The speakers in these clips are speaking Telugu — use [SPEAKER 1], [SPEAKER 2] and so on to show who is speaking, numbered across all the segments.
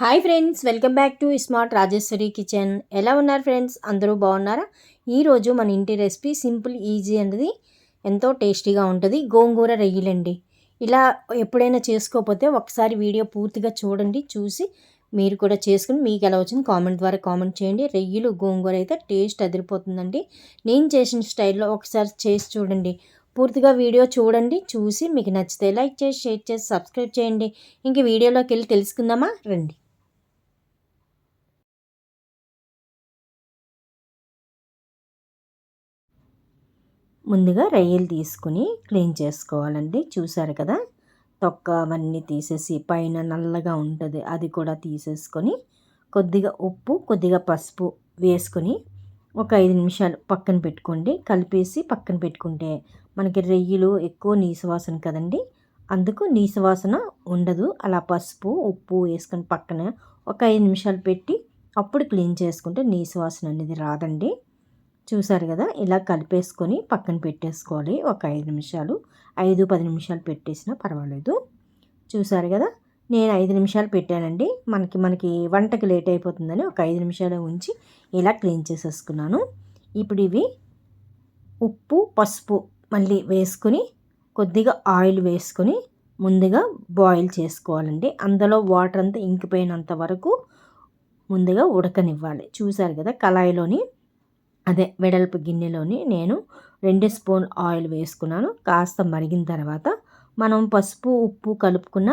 [SPEAKER 1] Hi friends welcome back to smart Rajeshwari kitchen. ఎలా ఉన్నారు ఫ్రెండ్స్? అందరూ బాగున్నారా? ఈరోజు మన ఇంటి రెసిపీ సింపుల్ ఈజీ అనేది ఎంతో టేస్టీగా ఉంటుంది. గోంగూర రొయ్యలండి. ఇలా ఎప్పుడైనా చేసుకోకపోతే ఒకసారి వీడియో పూర్తిగా చూడండి చూసి మీరు కూడా చేసుకుని మీకు ఎలా వచ్చింది కామెంట్ ద్వారా కామెంట్ చేయండి. రొయ్యలు గోంగూర అయితే టేస్ట్ అదిరిపోతుందండి. నేను చేసిన స్టైల్లో ఒకసారి చేసి చూడండి. పూర్తిగా వీడియో చూడండి చూసి మీకు నచ్చితే లైక్ చేసి షేర్ చేసి సబ్స్క్రైబ్ చేయండి. ఇంక వీడియోలోకి వెళ్ళి తెలుసుకుందామా? రండి. ముందుగా రొయ్యలు తీసుకుని క్లీన్ చేసుకోవాలండి. చూసారు కదా? తొక్క అవన్నీ తీసేసి పైన నల్లగా ఉంటుంది. అది కూడా తీసేసుకొని కొద్దిగా ఉప్పు కొద్దిగా పసుపు వేసుకొని ఒక ఐదు నిమిషాలు పక్కన పెట్టుకోండి. కలిపేసి పక్కన పెట్టుకుంటే మనకి రొయ్యలు ఎక్కువ నీసువాసన కదండి? అందుకు నీసువాసన ఉండదు. అలా పసుపు ఉప్పు వేసుకొని పక్కన ఒక ఐదు నిమిషాలు పెట్టి అప్పుడు క్లీన్ చేసుకుంటే నీసువాసన అనేది రాదండి. చూసారు కదా? ఇలా కలిపేసుకొని పక్కన పెట్టేసుకోవాలి. ఒక ఐదు నిమిషాలు. ఐదు పది నిమిషాలు పెట్టేసినా పర్వాలేదు. చూసారు కదా? నేను ఐదు నిమిషాలు పెట్టానండి. మనకి మనకి వంటకి లేట్ అయిపోతుందని ఒక ఐదు నిమిషాలు ఉంచి ఇలా క్లీన్ చేసేసుకున్నాను. ఇప్పుడు ఇవి ఉప్పు పసుపు మళ్ళీ వేసుకొని కొద్దిగా ఆయిల్ వేసుకొని ముందుగా బాయిల్ చేసుకోవాలండి. అందులో వాటర్ అంతా ఇంకిపోయినంత వరకు ముందుగా ఉడకనివ్వాలి. చూసారు కదా? కళాయిలోని అదే వెడల్పు గిన్నెలోని నేను రెండు స్పూన్ ఆయిల్ వేసుకున్నాను. కాస్త మరిగిన తర్వాత మనం పసుపు ఉప్పు కలుపుకున్న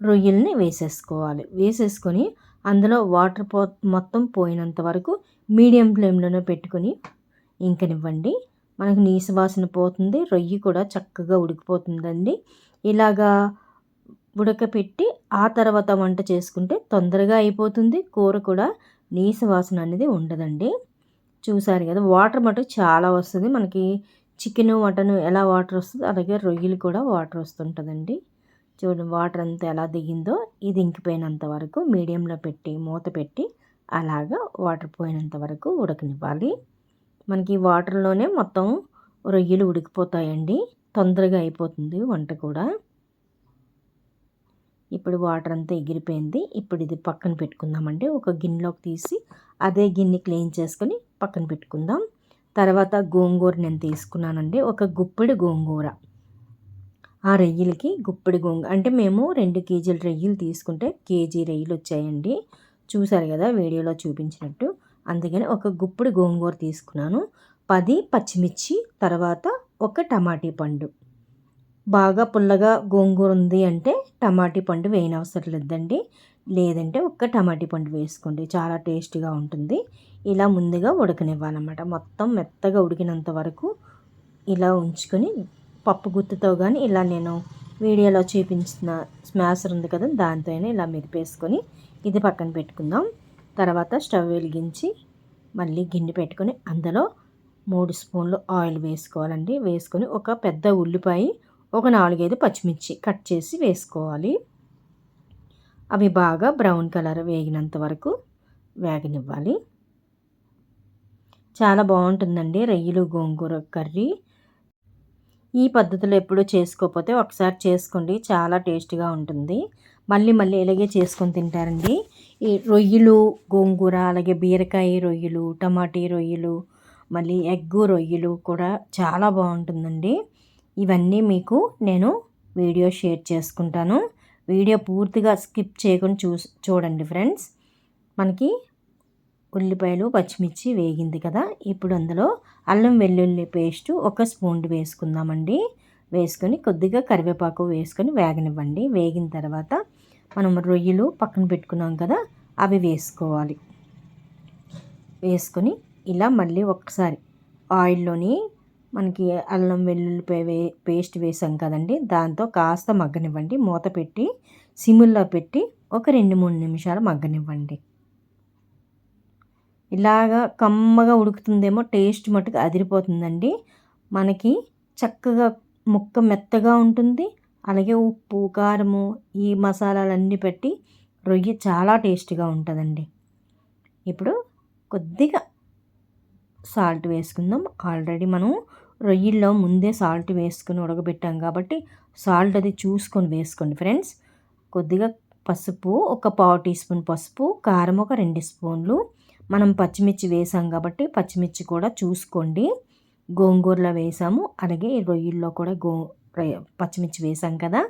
[SPEAKER 1] రొయ్యల్ని వేసేసుకోవాలి. వేసేసుకొని అందులో వాటర్ పో మొత్తం పోయినంత వరకు మీడియం ఫ్లేమ్లోనే పెట్టుకొని ఇంకనివ్వండి. మనకు నీసు వాసన పోతుంది రొయ్యి కూడా చక్కగా ఉడికిపోతుందండి. ఇలాగా ఉడకపెట్టి ఆ తర్వాత వంట చేసుకుంటే తొందరగా అయిపోతుంది. కూర కూడా నీసు వాసన అనేది ఉండదండి. చూసారు కదా వాటర్ మటు చాలా వస్తుంది. మనకి చికెను మటను ఎలా వాటర్ వస్తుంది అలాగే రొయ్యలు కూడా వాటర్ వస్తుంటుందండి. చూడండి వాటర్ అంతా ఎలా దిగిందో ఇది ఇంకిపోయినంత వరకు మీడియంలో పెట్టి మూత పెట్టి అలాగా వాటర్ పోయినంత వరకు ఉడకనివ్వాలి. మనకి వాటర్లోనే మొత్తం రొయ్యలు ఉడికిపోతాయండి. తొందరగా అయిపోతుంది వంట కూడా. ఇప్పుడు వాటర్ అంతా ఎగిరిపోయింది. ఇప్పుడు ఇది పక్కన పెట్టుకుందామండి. ఒక గిన్నెలోకి తీసి అదే గిన్నె క్లీన్ చేసుకొని పక్కన పెట్టుకుందాం. తర్వాత గోంగూర నేను తీసుకున్నానండి. ఒక గుప్పిడి గోంగూర. ఆ రొయ్యలకి గుప్పిడి గోంగూర. అంటే మేము రెండు కేజీల రొయ్యలు తీసుకుంటే కేజీ రొయ్యలు వచ్చాయండి. చూసారు కదా వీడియోలో చూపించినట్టు. అందుకని ఒక గుప్పిడి గోంగూర తీసుకున్నాను. పది పచ్చిమిర్చి తర్వాత ఒక టమాటీ పండు. బాగా పుల్లగా గోంగూర ఉంది అంటే టమాటీ పండు వేయనవసరం లేదండి. లేదంటే ఒక్క టమాటీ పండు వేసుకోండి. చాలా టేస్టీగా ఉంటుంది. ఇలా ముందుగా ఉడకనివ్వాలన్నమాట. మొత్తం మెత్తగా ఉడికినంత వరకు ఇలా ఉంచుకొని పప్పు గుత్తుతో కానీ ఇలా నేను వీడియోలో చూపించిన స్మాషర్ ఉంది కదా దాంతో ఇలా మెదిపేసుకొని ఇది పక్కన పెట్టుకుందాం. తర్వాత స్టవ్ వెలిగించి మళ్ళీ గిన్నె పెట్టుకొని అందులో మూడు స్పూన్లు ఆయిల్ వేసుకోవాలండి. వేసుకొని ఒక పెద్ద ఉల్లిపాయ ఒక నాలుగైదు పచ్చిమిర్చి కట్ చేసి వేసుకోవాలి. అవి బాగా బ్రౌన్ కలర్ వేగినంత వరకు వేగనివ్వాలి. చాలా బాగుంటుందండి రొయ్యలు గోంగూర కర్రీ. ఈ పద్ధతిలో ఎప్పుడూ చేసుకోకపోతే ఒకసారి చేసుకోండి చాలా టేస్ట్గా ఉంటుంది. మళ్ళీ మళ్ళీ ఇలాగే చేసుకొని తింటారండి. ఈ రొయ్యలు గోంగూర అలాగే బీరకాయ రొయ్యలు టమాటీ రొయ్యలు మళ్ళీ ఎగ్గు రొయ్యలు కూడా చాలా బాగుంటుందండి. ఇవన్నీ మీకు నేను వీడియో షేర్ చేసుకుంటాను. వీడియో పూర్తిగా స్కిప్ చేయకుండా చూ చూడండి ఫ్రెండ్స్. మనకి ఉల్లిపాయలు పచ్చిమిర్చి వేగింది కదా. ఇప్పుడు అందులో అల్లం వెల్లుల్లి పేస్ట్ ఒక స్పూన్ వేసుకుందామండి. వేసుకొని కొద్దిగా కరివేపాకు వేసుకొని వేగనివ్వండి. వేగిన తర్వాత మనం రొయ్యలు పక్కన పెట్టుకున్నాం కదా అవి వేసుకోవాలి. వేసుకొని ఇలా మళ్ళీ ఒకసారి ఆయిల్లోని మనకి అల్లం వెల్లుల్లిపాయ వే పేస్ట్ వేసాం కదండి. దాంతో కాస్త మగ్గనివ్వండి. మూత పెట్టి సిమ్లో పెట్టి ఒక రెండు మూడు నిమిషాలు మగ్గనివ్వండి. ఇలాగా కమ్మగా ఉడుకుతుందేమో టేస్ట్ మటుకు అదిరిపోతుందండి. మనకి చక్కగా ముక్క మెత్తగా ఉంటుంది. అలాగే ఉప్పు కారము ఈ మసాలాలన్నీ పెట్టి రొయ్య చాలా టేస్టీగా ఉంటుందండి. ఇప్పుడు కొద్దిగా సాల్ట్ వేసుకుందాం. ఆల్రెడీ మనం రొయ్యల్లో ముందే సాల్ట్ వేసుకుని ఉడకబెట్టాం కాబట్టి సాల్ట్ అది చూసుకొని వేసుకోండి ఫ్రెండ్స్. కొద్దిగా పసుపు ఒక పావు టీ స్పూన్ పసుపు కారం ఒక రెండు స్పూన్లు. మనం పచ్చిమిర్చి వేసాం కాబట్టి పచ్చిమిర్చి కూడా చూసుకోండి. గోంగూరలో వేసాము అలాగే రొయ్యల్లో కూడా గో పచ్చిమిర్చి వేసాం కదా.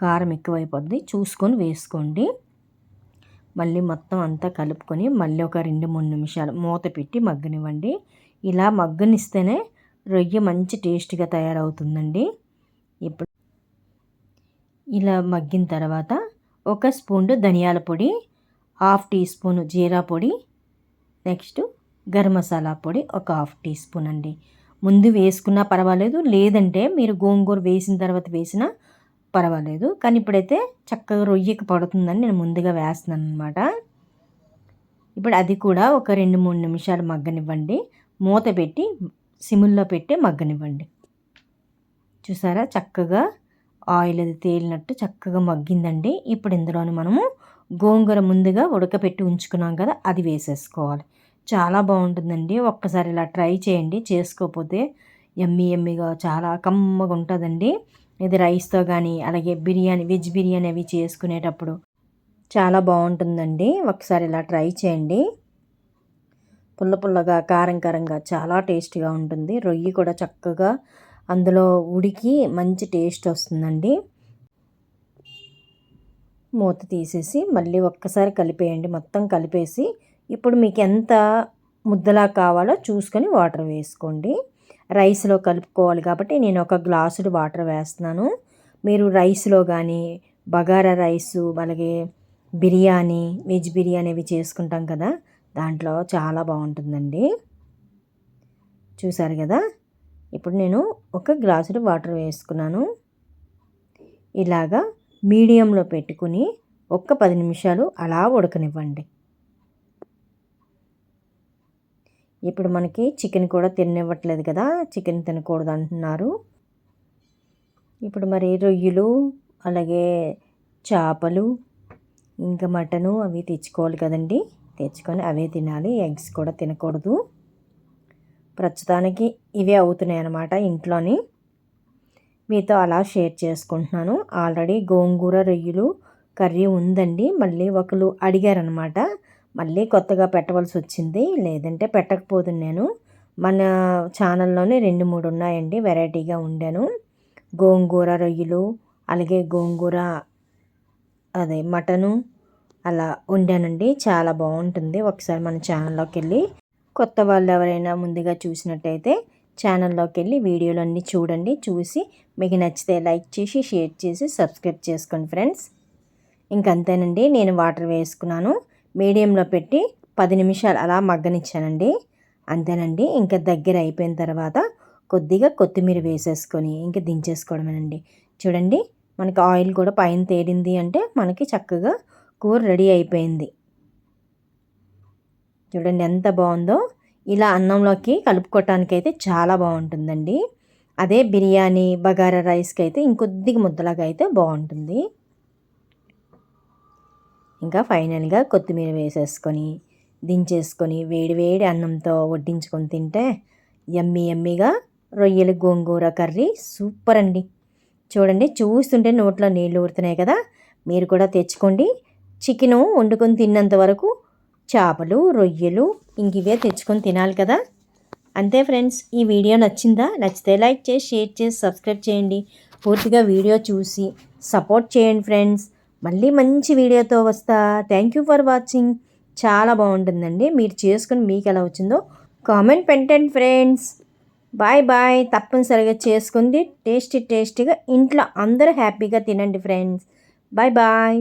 [SPEAKER 1] కారం ఎక్కువైపోద్ది చూసుకొని వేసుకోండి. మళ్ళీ మొత్తం అంతా కలుపుకొని మళ్ళీ ఒక రెండు మూడు నిమిషాలు మూత పెట్టి మగ్గనివ్వండి. ఇలా మగ్గనిస్తేనే రొయ్య మంచి టేస్ట్గా తయారవుతుందండి. ఇప్పుడు ఇలా మగ్గిన తర్వాత ఒక స్పూన్ ధనియాల పొడి హాఫ్ టీ స్పూన్ జీరా పొడి నెక్స్ట్ గరం మసాలా పొడి ఒక హాఫ్ టీ స్పూన్ అండి. ముందు వేసుకున్నా పర్వాలేదు లేదంటే మీరు గోంగూర వేసిన తర్వాత వేసినా పర్వాలేదు. కానీ ఇప్పుడైతే చక్కగా రొయ్యకి పడుతుందని నేను ముందుగా వేస్తున్నాను అనమాట ఇప్పుడు అది కూడా ఒక రెండు మూడు నిమిషాలు మగ్గనివ్వండి. మూత పెట్టి సిముల్లో పెట్టి మగ్గనివ్వండి. చూసారా? చక్కగా ఆయిల్ అది తేలినట్టు చక్కగా మగ్గిందండి. ఇప్పుడు ఇందులోని మనము గోంగూర ముందుగా ఉడకపెట్టి ఉంచుకున్నాం కదా అది వేసేసుకోవాలి. చాలా బాగుంటుందండి. ఒక్కసారి ఇలా ట్రై చేయండి. చేసుకోకపోతే ఎమ్మి ఎమ్మిగా చాలా కమ్మగా ఉంటుందండి. ఇది రైస్తో కానీ అలాగే బిర్యానీ వెజ్ బిర్యానీ అవి చేసుకునేటప్పుడు చాలా బాగుంటుందండి. ఒకసారి ఇలా ట్రై చేయండి. పుల్ల పుల్లగా కారం కారంగా చాలా టేస్ట్గా ఉంటుంది. రొయ్యి కూడా చక్కగా అందులో ఉడికి మంచి టేస్ట్ వస్తుందండి. మూత తీసేసి మళ్ళీ ఒక్కసారి కలిపేయండి. మొత్తం కలిపేసి ఇప్పుడు మీకు ఎంత ముద్దలా కావాలో చూసుకొని వాటర్ వేసుకోండి. రైస్లో కలుపుకోవాలి కాబట్టి నేను ఒక గ్లాసుడు వాటర్ వేస్తున్నాను. మీరు రైస్లో కానీ బగారా రైసు అలాగే బిర్యానీ వెజ్ బిర్యానీ అవి చేసుకుంటాం కదా దాంట్లో చాలా బాగుంటుందండి. చూసారు కదా? ఇప్పుడు నేను ఒక గ్లాసుడు వాటర్ వేసుకున్నాను. ఇలాగా మీడియంలో పెట్టుకుని ఒక్క పది నిమిషాలు అలా ఉడకనివ్వండి. ఇప్పుడు మనకి చికెన్ కూడా తిననివ్వట్లేదు కదా చికెన్ తినకూడదు అంటున్నారు ఇప్పుడు మరి రొయ్యలు అలాగే చేపలు ఇంకా మటను అవి తెచ్చుకోవాలి కదండి. తెచ్చుకొని అవే తినాలి ఎగ్స్ కూడా తినకూడదు. ప్రస్తుతానికి ఇవే అవుతున్నాయి అన్నమాట ఇంట్లోని. మీతో అలా షేర్ చేసుకుంటున్నాను. ఆల్రెడీ గోంగూర రొయ్యలు కర్రీ ఉందండి. మళ్ళీ ఒకరు అడిగారనమాట మళ్ళీ కొత్తగా పెట్టవలసి వచ్చింది లేదంటే పెట్టకపోదు నేను. మన ఛానల్లోనే రెండు మూడు ఉన్నాయండి వెరైటీగా ఉండాను. గోంగూర రొయ్యలు అలాగే గోంగూర అదే మటను అలా వండానండి చాలా బాగుంటుంది. ఒకసారి మన ఛానల్లోకి వెళ్ళి కొత్త వాళ్ళు ఎవరైనా ముందుగా చూసినట్టయితే ఛానల్లోకి వెళ్ళి వీడియోలన్నీ చూడండి. చూసి మీకు నచ్చితే లైక్ చేసి షేర్ చేసి సబ్స్క్రైబ్ చేసుకోండి ఫ్రెండ్స్. ఇంకంతేనండి. నేను వాటర్ వేసుకున్నాను. మీడియంలో పెట్టి పది నిమిషాలు అలా మగ్గనిచ్చానండి. అంతేనండి. ఇంకా దగ్గర అయిపోయిన తర్వాత కొద్దిగా కొత్తిమీర వేసేసుకొని ఇంకా దించేసుకోవడమేనండి. చూడండి మనకి ఆయిల్ కూడా పైన తేలింది అంటే మనకి చక్కగా కూర రెడీ అయిపోయింది. చూడండి ఎంత బాగుందో. ఇలా అన్నంలోకి కలుపుకోవటానికి అయితే చాలా బాగుంటుందండి. అదే బిర్యానీ బగారా రైస్కి అయితే ఇంకొద్దిగా ముద్దలాగా అయితే బాగుంటుంది. ఇంకా ఫైనల్గా కొత్తిమీర వేసేసుకొని దించేసుకొని వేడివేడి అన్నంతో వడ్డించుకొని తింటే ఎమ్మి ఎమ్మిగా రొయ్యలు గోంగూర కర్రీ సూపర్ అండి. చూడండి చూస్తుంటే నోట్లో నీళ్ళు ఊరుతున్నాయి కదా? మీరు కూడా తెచ్చుకోండి. చికెను వండుకొని తిన్నంత వరకు చేపలు రొయ్యలు ఇంక ఇవే తెచ్చుకొని తినాలి కదా? అంతే ఫ్రెండ్స్ ఈ వీడియో నచ్చిందా? నచ్చితే లైక్ చేసి షేర్ చేసి సబ్స్క్రైబ్ చేయండి. పూర్తిగా వీడియో చూసి సపోర్ట్ చేయండి ఫ్రెండ్స్. మళ్ళీ మంచి వీడియోతో వస్తా. థ్యాంక్ యూ ఫర్ వాచింగ్ చాలా బాగుంటుందండి. మీరు చేసుకుని మీకు ఎలా వచ్చిందో కామెంట్ పెట్టండి ఫ్రెండ్స్. బాయ్ బాయ్ తప్పనిసరిగా చేసుకుంది. టేస్టీ టేస్టీగా ఇంట్లో అందరూ హ్యాపీగా తినండి ఫ్రెండ్స్. Bye bye